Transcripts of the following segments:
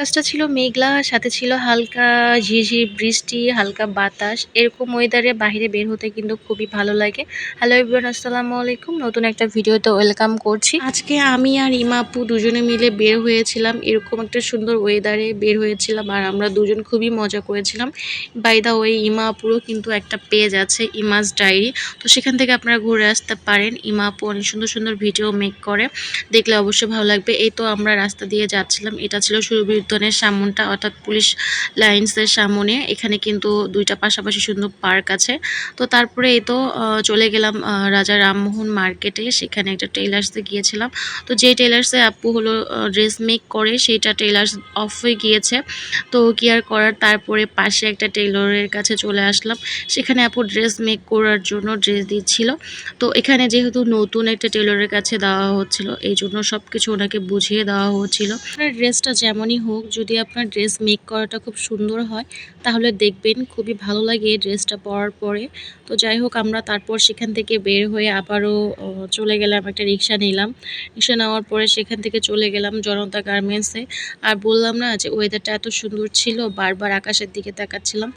আকাশটা ছিল মেঘলা, সাথে ছিল হালকা ঝিরঝির বৃষ্টি, হালকা বাতাস। এরকম ওয়েদারে বাইরে বের হতে কিন্তু খুবই ভালো লাগে। হ্যালো এভরিওয়ান আসসালামু আলাইকুম। নতুন একটা ভিডিওতে ওয়েলকাম করছি। আজকে আমি আর ইমাপু দুজনে মিলে বের হয়েছিলাম। এরকম একটা সুন্দর ওয়েদারে বের হয়েছিলাম আর আমরা দুজন খুবই মজা করেছিলাম। বাই দা ওয়ে ইমাপুরও কিন্তু একটা পেজ আছে, ইমাস ডায়েরি। তো সেখান থেকে আপনারা ঘুরে আসতে পারেন। ইমাপু অনেক সুন্দর সুন্দর ভিডিও মেক করে। দেখলে অবশ্যই ভালো লাগবে। এই তো আমরা রাস্তা দিয়ে যাচ্ছিলাম। এটা ছিল সুরভি উদ্যানের সামনটা অর্থাৎ পুলিশ লাইন্সের সামনে, এখানে কিন্তু দুইটা পাশাপাশি সুন্দর পার্ক আছে। তো তারপরে এই তো চলে গেলাম রাজা রামমোহন মার্কেটে, সেখানে একটা টেলার্সে গিয়েছিলাম। তো যে টেলার্সে আপু হলো ড্রেস মেক করে, সেইটা টেলার্স অফ হয়ে গিয়েছে। তো কি আর করার, তারপরে পাশে একটা টেলরের কাছে চলে আসলাম। সেখানে আপু ড্রেস মেক করার জন্য ড্রেস দিচ্ছিল। তো এখানে যেহেতু নতুন একটা টেলরের কাছে দেওয়া হচ্ছিল, এই জন্য সব কিছু ওনাকে বুঝিয়ে দেওয়া হচ্ছিল। ড্রেসটা যেমনই হোক যদি আপনার ড্রেস মেক করাটা খুব সুন্দর হয়, তাহলে দেখবেন খুবই ভালো লাগে এই ড্রেসটা পরার পরে। তো যাই হোক, আমরা তারপর সেখান থেকে বের হয়ে আবারও চলে গেলাম, একটা রিক্সা নিলাম। রিক্সা নেওয়ার পরে সেখান থেকে চলে গেলাম জনতা গার্মেন্টসে আর বললাম না যে ওয়েদারটা এত সুন্দর ছিল, বারবার আকাশের দিকে তাকাচ্ছিলাম।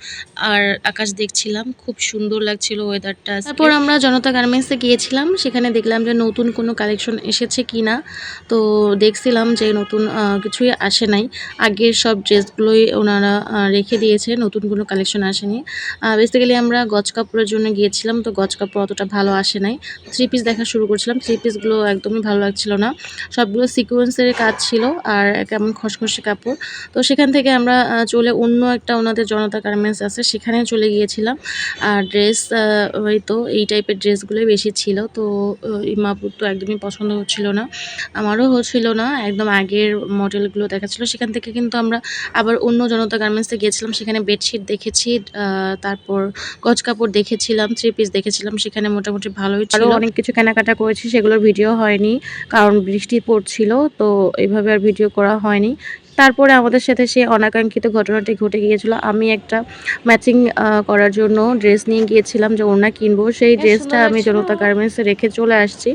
আর আকাশ দেখছিলাম, খুব সুন্দর লাগছিল ওয়েদারটা তারপর আমরা জনতা গার্মেন্টসে গিয়েছিলাম, সেখানে দেখলাম যে, নতুন কোনো কালেকশন এসেছে কিনা। তো দেখছিলাম যে, নতুন কিছুই আসে নাই। আগের সব ড্রেসগুলোই ওনারা রেখে দিয়েছে, নতুন কোনো কালেকশন আসেনি। বেসিক্যালি আমরা গজ কাপড়ের জন্য গিয়েছিলাম, তো গজ কাপড় অতটা ভালো আসে নাই। থ্রি পিস দেখা শুরু করছিলাম থ্রি পিসগুলো একদমই ভালো লাগছিল না। সবগুলো সিকোয়েন্সের কাজ ছিল, আর কেমন খসখসে কাপড়। তো সেখান থেকে আমরা চলে অন্য একটা ওনাদের জনতা গার্মেন্টস আছে, সেখানে চলে গিয়েছিলাম। আর ড্রেস ওই তো এই টাইপের ড্রেসগুলোই বেশি ছিল, তো ইমাপুর তো একদমই পছন্দ হচ্ছিল না। আমারও হচ্ছিল না, একদম আগের মডেলগুলো দেখাচ্ছিল সেখান থেকে কিন্তু আমরা আবার অন্য জনতা গার্মেন্টসে গিয়েছিলাম। সেখানে বেডশিট দেখেছি আহ, তারপর গজ কাপড় দেখেছিলাম থ্রি পিস দেখেছিলাম। সেখানে মোটামুটি ভালোই ছিল। অনেক কিছু কেনাকাটা করেছি সেগুলোর ভিডিও হয়নি কারণ বৃষ্টি পড়ছিল তো এইভাবে আর ভিডিও করা হয়নি। তারপরে আমাদের সাথে সেই অনাকাঙ্ক্ষিত ঘটনাটি ঘটে গিয়েছিল। আমি একটা ম্যাচিং করার জন্য ড্রেস নিয়ে গিয়েছিলাম যে ওড়না কিনবো। সেই ড্রেসটা আমি জনতা গার্মেন্টসে রেখে চলে আসছি।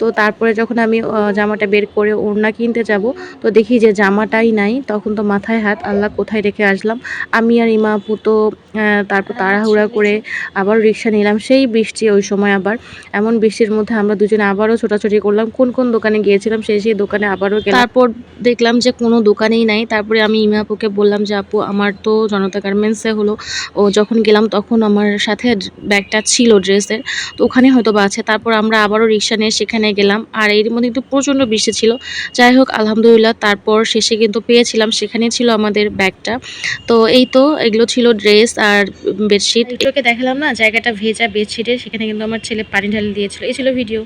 তো তারপরে যখন আমি জামাটা বের করে ওড়না কিনতে যাব তো দেখি যে জামাটাই নাই তখন তো মাথায় হাত আল্লাহ কোথায় রেখে আসলাম। আমি আর ইমা পুতো তারপর তাড়াহুড়া করে আবার রিক্সা নিলাম। সেই বৃষ্টি ওই সময় আবার এমন বৃষ্টির মধ্যে আমরা দুজনে আবারও ছোটাছুটি করলাম। কোন কোন দোকানে গিয়েছিলাম সেই সেই দোকানে আবারও তারপর দেখলাম যে কোনো দোকানেই নাই। তারপরে আমি ইমা আপুকে বললাম যে, আপু, আমার তো জনতা গার্মেন্টসে হলো। ও যখন গেলাম তখন আমার সাথে ব্যাগটা ছিল ড্রেসের। তো ওখানে হয়তো বা আছে। তারপর আমরা আবারও রিক্সা নিয়ে সেখানে গেলাম। আর এর মধ্যে কিন্তু প্রচণ্ড বৃষ্টি ছিল। যাই হোক, আলহামদুলিল্লাহ, তারপর শেষে কিন্তু পেয়েছিলাম। সেখানে ছিল আমাদের ব্যাগটা। তো এই তো, এগুলো ছিল ড্রেস আর বেডশিট। এগুলোকে দেখালাম না? জায়গাটা ভেজা বেডশিটের সেখানে কিন্তু আমার ছেলে পানি ঢালি দিয়েছিল। এই ছিল ভিডিও।